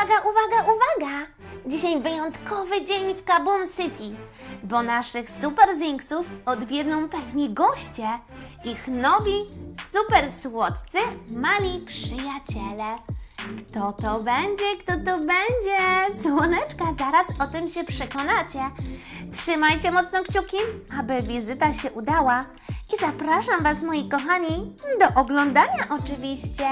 Uwaga, uwaga, uwaga! Dzisiaj wyjątkowy dzień w Kaboom City, bo naszych Super Zinksów odwiedzą pewni goście. Ich nowi, super słodcy, mali przyjaciele. Kto to będzie, kto to będzie? Słoneczka, zaraz o tym się przekonacie. Trzymajcie mocno kciuki, aby wizyta się udała. I zapraszam Was, moi kochani, do oglądania oczywiście.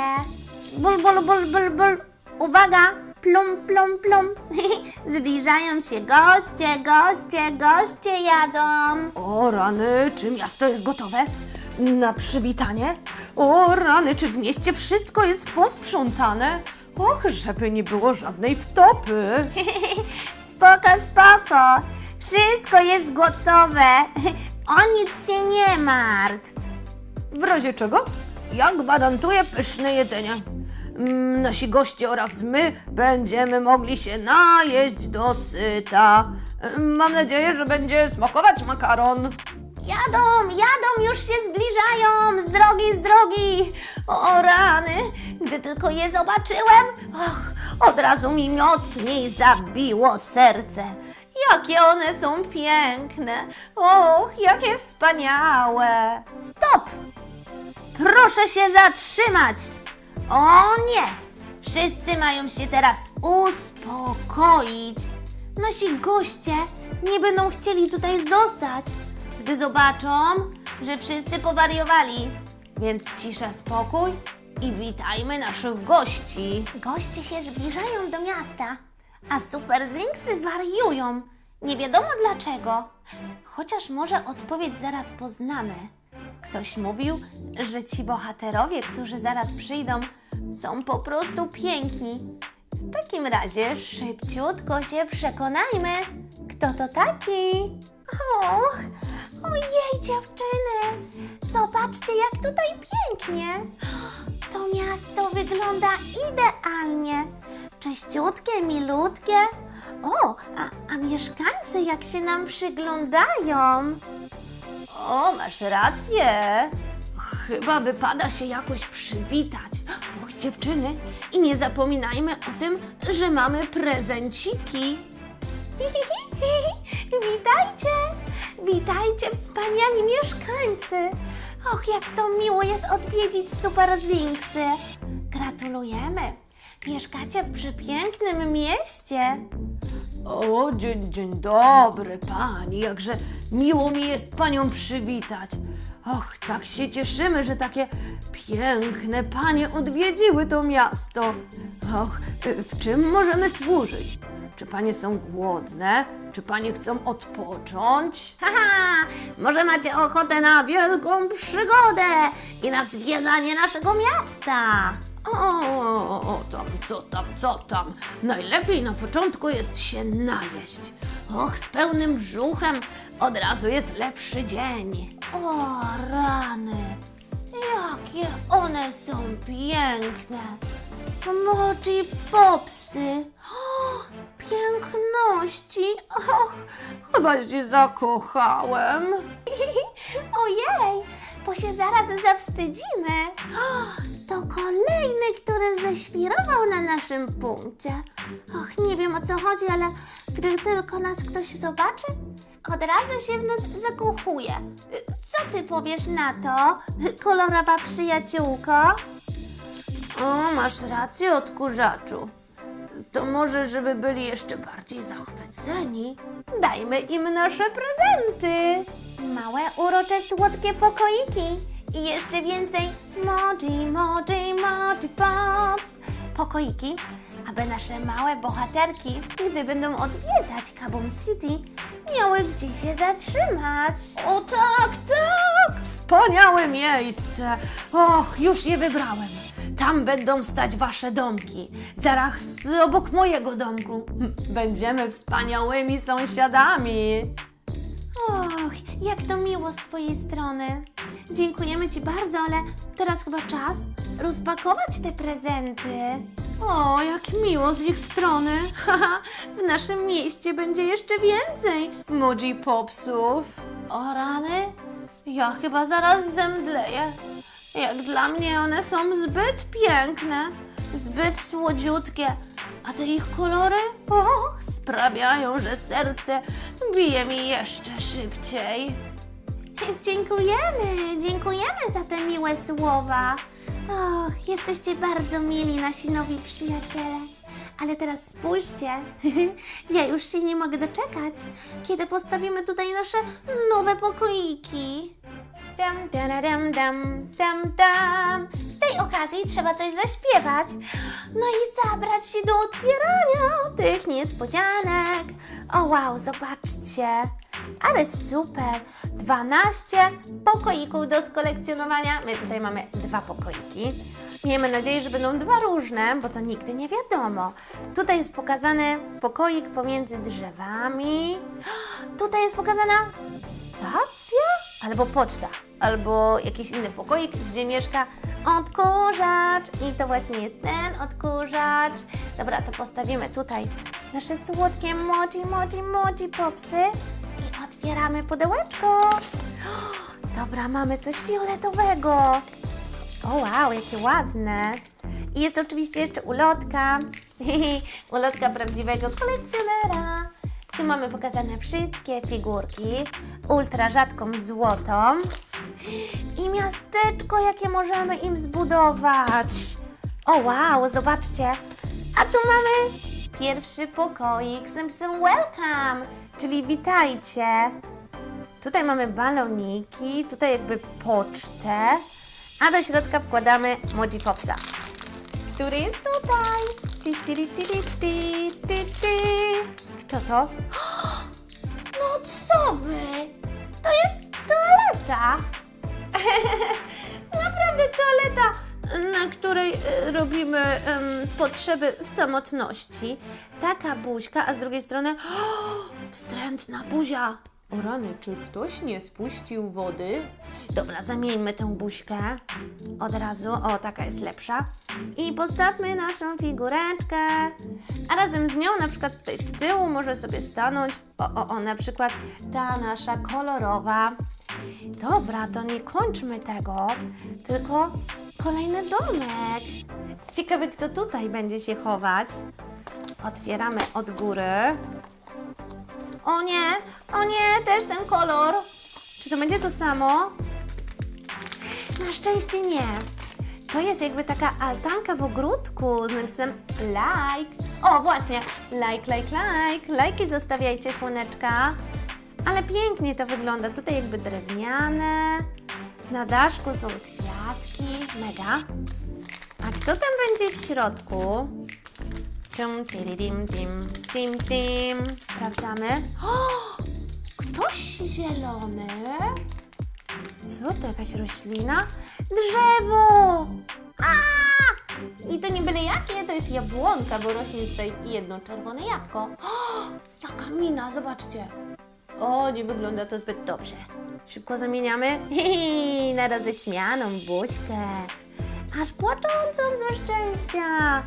Bul, bul, bul, bul, bul. Uwaga! Plum, plum, plum. Zbliżają się goście, goście, goście jadą. O rany, czy miasto jest gotowe na przywitanie? O rany, czy w mieście wszystko jest posprzątane? Och, żeby nie było żadnej wtopy. Spoko, spoko. Wszystko jest gotowe. O nic się nie martw. W razie czego? Ja gwarantuję pyszne jedzenie. Mm, Nasi goście oraz my będziemy mogli się najeść do syta. Mm, Mam nadzieję, że będzie smakować makaron. Jadą, jadą, już się zbliżają. Z drogi, z drogi. O rany, gdy tylko je zobaczyłem, och, od razu mi mocniej zabiło serce. Jakie one są piękne. Och, jakie wspaniałe. Stop! Proszę się zatrzymać! O nie! Wszyscy mają się teraz uspokoić. Nasi goście nie będą chcieli tutaj zostać, gdy zobaczą, że wszyscy powariowali. Więc cisza, spokój i witajmy naszych gości. Goście się zbliżają do miasta, a Super Zinksy wariują. Nie wiadomo dlaczego. Chociaż może odpowiedź zaraz poznamy. Ktoś mówił, że ci bohaterowie, którzy zaraz przyjdą, są po prostu piękni. W takim razie szybciutko się przekonajmy, kto to taki. Och, ojej dziewczyny, zobaczcie jak tutaj pięknie. To miasto wygląda idealnie. Czyściutkie, milutkie. O, a, a mieszkańcy jak się nam przyglądają. O, masz rację. Chyba wypada się jakoś przywitać. Dziewczyny, i nie zapominajmy o tym, że mamy prezenciki. Witajcie! Witajcie, wspaniali mieszkańcy! Och, jak to miło jest odwiedzić Super Zinksy! Gratulujemy! Mieszkacie w przepięknym mieście! O, dzień, dzień dobry pani, jakże miło mi jest panią przywitać. Och, tak się cieszymy, że takie piękne panie odwiedziły to miasto. Och, y, w czym możemy służyć? Czy panie są głodne? Czy panie chcą odpocząć? Haha! Może macie ochotę na wielką przygodę i na zwiedzanie naszego miasta! O, o, tam, co tam, co tam? Najlepiej na początku jest się najeść. Och, z pełnym brzuchem od razu jest lepszy dzień. O, rany! Jakie one są piękne! Moji popsy! O, piękności! Och, Chyba się zakochałem. ojej, bo się zaraz zawstydzimy! To kolejny, który ześwirował na naszym punkcie. Och, nie wiem o co chodzi, ale gdy tylko nas ktoś zobaczy, od razu się w nas zakochuje. Co ty powiesz na to, kolorowa przyjaciółko? O, masz rację, odkurzaczu. To może, żeby byli jeszcze bardziej zachwyceni, dajmy im nasze prezenty. Małe, urocze, słodkie pokoiki i jeszcze więcej moji, moji, moji pops. Pokoiki, aby nasze małe bohaterki, gdy będą odwiedzać Kaboom City, miały gdzie się zatrzymać. O tak, tak! Wspaniałe miejsce! Och, już je wybrałem. Tam będą stać wasze domki. Zaraz obok mojego domku. Będziemy wspaniałymi sąsiadami. Och, jak to miło z Twojej strony. Dziękujemy Ci bardzo, ale teraz chyba czas rozpakować te prezenty. O, jak miło z ich strony. W naszym mieście będzie jeszcze więcej Moji Popsów. O rany, Ja chyba zaraz zemdleję. Jak dla mnie one są zbyt piękne, zbyt słodziutkie, A te ich kolory? Och, sprawiają, że serce bije mi jeszcze szybciej. Dziękujemy, dziękujemy za te miłe słowa. Och, jesteście bardzo mili, nasi nowi przyjaciele. Ale teraz spójrzcie, ja już się nie mogę doczekać, kiedy postawimy tutaj nasze nowe pokoiki. Dam, dam, dam, dam, dam. Z tej okazji trzeba coś zaśpiewać. No i zabrać się do otwierania tych niespodzianek. O wow, zobaczcie. Ale super. 12 pokoików do skolekcjonowania. My tutaj mamy dwa pokoiki. Miejmy nadzieję, że będą dwa różne, bo to nigdy nie wiadomo. Tutaj jest pokazany pokoik pomiędzy drzewami. Tutaj jest pokazana stacja? Albo poczta, albo jakiś inny pokoik, gdzie mieszka odkurzacz. I to właśnie jest ten odkurzacz. Dobra, to postawimy tutaj nasze słodkie moji, moji, moji popsy otwieramy pudełeczko. Dobra, mamy coś fioletowego. O wow, jakie ładne. I jest oczywiście jeszcze ulotka. ulotka prawdziwego kolekcjonera. Tu mamy pokazane wszystkie figurki. Ultra rzadką złotą. I miasteczko, jakie możemy im zbudować. O wow, zobaczcie. A tu mamy pierwszy pokoik z napisem welcome, czyli witajcie. Tutaj mamy baloniki, tutaj jakby pocztę, a do środka wkładamy Moji Popsa, który jest tutaj. Ty, ty, ty, ty, ty. Kto to? No co wy? To jest toaleta. Naprawdę toaleta, na której e, robimy em, potrzeby w samotności. Taka buźka, a z drugiej strony wstrętna buzia. O rany, czy ktoś nie spuścił wody? Dobra, zamieńmy tę buźkę od razu. O, taka jest lepsza. I postawmy naszą figureczkę. A razem z nią, na przykład tutaj z tyłu, może sobie stanąć. O, o, o, na przykład ta nasza kolorowa. Dobra, to nie kończmy tego, tylko kolejny domek. Ciekawe, kto tutaj będzie się chować. Otwieramy od góry. O nie, o nie, też ten kolor. Czy to będzie to samo? Na szczęście nie. To jest jakby taka altanka w ogródku z napisem like. O, właśnie, like, like, like. Lajki zostawiajcie, słoneczka. Ale pięknie to wygląda. Tutaj jakby drewniane. Na daszku są kwiatki. Mega. A kto tam będzie w środku? Tum, tiririm, tim, tim, tim. Sprawdzamy. O! Ktoś zielony? Co to, jakaś roślina? Drzewo! A! I to nie byle jakie, to jest jabłonka, bo rośnie tutaj jedno czerwone jabłko. O! Jaka mina, zobaczcie. O, nie wygląda to zbyt dobrze. Szybko zamieniamy. Hihi, na roześmianą buźkę. Aż płaczącą ze szczęścia.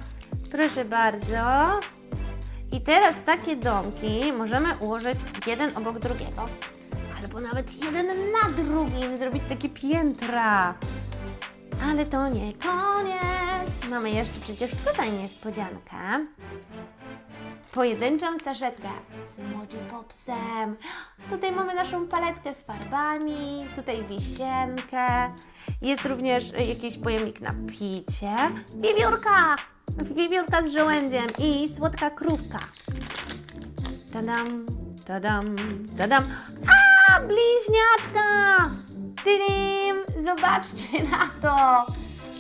Proszę bardzo. I teraz takie domki możemy ułożyć jeden obok drugiego. Albo nawet jeden na drugim, zrobić takie piętra. Ale to nie koniec. Mamy jeszcze przecież tutaj niespodziankę. Pojedynczą saszetkę z Emoji Popsem. Tutaj mamy naszą paletkę z farbami, tutaj wisienkę. Jest również jakiś pojemnik na picie. Wiewiórka! Wiewiórka z żołędziem i słodka krówka. Tadam, tadam, tadam. A, bliźniaczka! Tydim! Zobaczcie na to!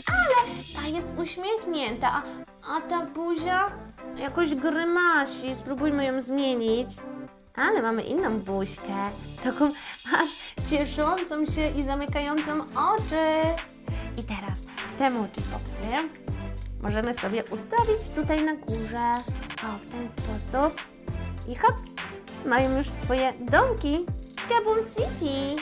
Ale ta jest uśmiechnięta, a, ta buzia jakoś grymasi. Spróbujmy ją zmienić. Ale mamy inną buźkę, taką aż cieszącą się i zamykającą oczy. I teraz te mochi popsy możemy sobie ustawić tutaj na górze. O, w ten sposób. I hops, mają już swoje domki w Kaboom City.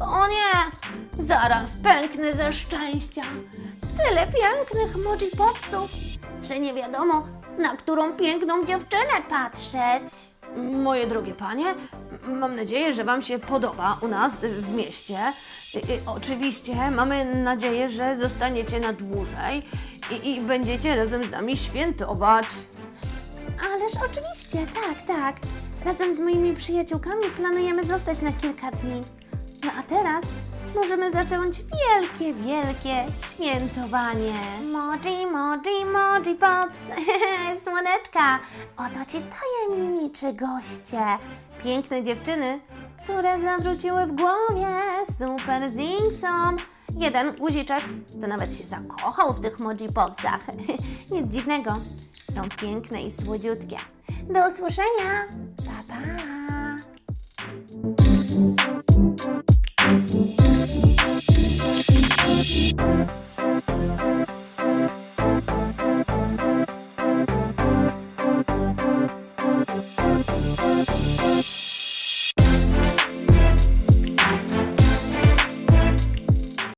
O nie! Zaraz pęknę ze szczęścia. Tyle pięknych moji popsów. że nie wiadomo, na którą piękną dziewczynę patrzeć. Moje drogie panie, mam nadzieję, że Wam się podoba u nas w mieście. Oczywiście mamy nadzieję, że zostaniecie na dłużej i, i będziecie razem z nami świętować. Ależ oczywiście, tak, tak. Razem z moimi przyjaciółkami planujemy zostać na kilka dni. No a teraz możemy zacząć wielkie, wielkie świętowanie. Moji, moji, moji pops. Słoneczka, oto ci tajemniczy goście. Piękne dziewczyny, które zawróciły w głowie super zingsom. Jeden guziczek to nawet się zakochał w tych moji popsach. Nic dziwnego. Są piękne i słodziutkie. Do usłyszenia. Pa, pa.